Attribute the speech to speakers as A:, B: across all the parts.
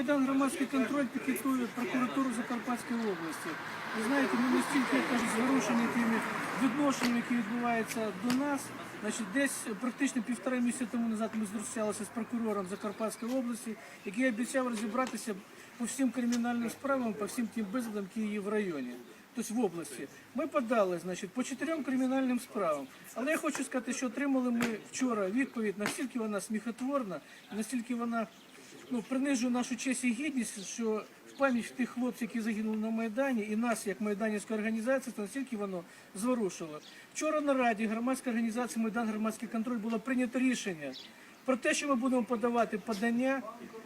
A: Майдан громадський контроль пікетує прокуратуру Закарпатської області. Ви знаєте, ми настільки зворушені тими відношеннями, які відбуваються до нас. Значить, десь практично півтора місяця тому назад ми зустрічалися з прокурором Закарпатської області, який обіцяв розібратися по всім кримінальним справам, по всім тим безладам, які є в районі. Тобто в області. Ми подали значить, по чотирьом кримінальним справам. Але я хочу сказати, що отримали ми вчора відповідь, настільки вона сміхотворна, настільки вона ну, принижує нашу честь і гідність, що в пам'ять тих хлопців, які загинули на Майдані, і нас, як майданівська організація, то настільки воно зворушило. Вчора на раді громадська організація Майдан громадський контроль було прийнято рішення про те, що ми будемо подавати подання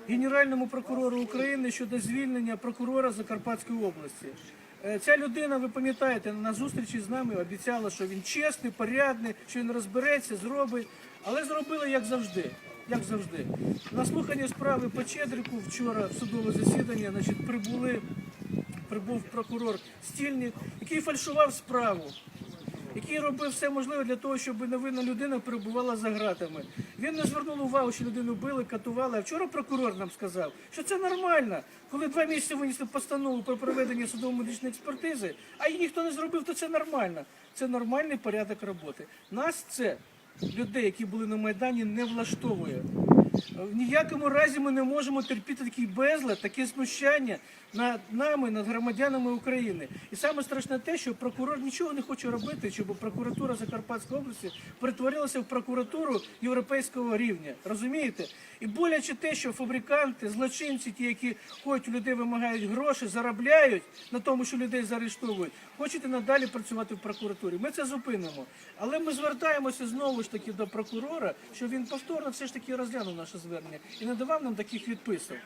A: Генеральному прокурору України щодо звільнення прокурора Закарпатської області. Е, Ця людина, ви пам'ятаєте, на зустрічі з нами обіцяла, що він чесний, порядний, що він розбереться, зробить, але зробили як завжди. Як завжди, на слухання справи по Чедрику вчора в судове засідання значить, прибули, прибув прокурор Стільник, який фальшував справу, який робив все можливе для того, щоб невинна людина перебувала за ґратами. Він не звернув увагу, що людину били, катували. А вчора прокурор нам сказав, що це нормально. Коли два місяці винесли постанову про проведення судово-медичної експертизи, а її ніхто не зробив, то це нормально. Це нормальний порядок роботи. Нас це людей, які були на Майдані, не влаштовує. В ніякому разі ми не можемо терпіти такий безлад, таке знущання над нами, над громадянами України. І саме страшне те, що прокурор нічого не хоче робити, щоб прокуратура Закарпатської області перетворилася в прокуратуру європейського рівня. Розумієте? І боляче те, що фабриканти, злочинці, ті, які ходять у людей, вимагають гроші, заробляють на тому, що людей заарештовують, хочуть і надалі працювати в прокуратурі. Ми це зупинимо. Але ми звертаємося знову ж таки до прокурора, що він повторно все ж таки розглянув наше звернення і не давав нам таких відписок.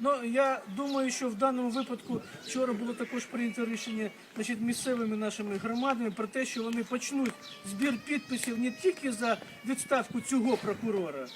A: Ну я думаю, що в даному випадку вчора було також прийнято рішення значить, місцевими нашими громадами про те, що вони почнуть збір підписів не тільки за відставку цього прокурора.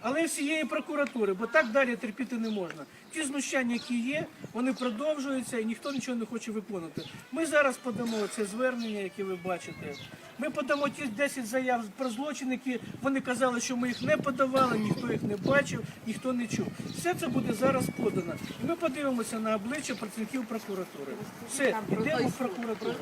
A: Але всієї прокуратури, бо так далі терпіти не можна. Ті знущання, які є, вони продовжуються і ніхто нічого не хоче виконувати. Ми зараз подамо це звернення, яке ви бачите. Ми подамо ті 10 заяв про злочин, які вони казали, що ми їх не подавали, ніхто їх не бачив, ніхто не чув. Все це буде зараз подано. І ми подивимося на обличчя працівників прокуратури. Все, йдемо в прокуратуру.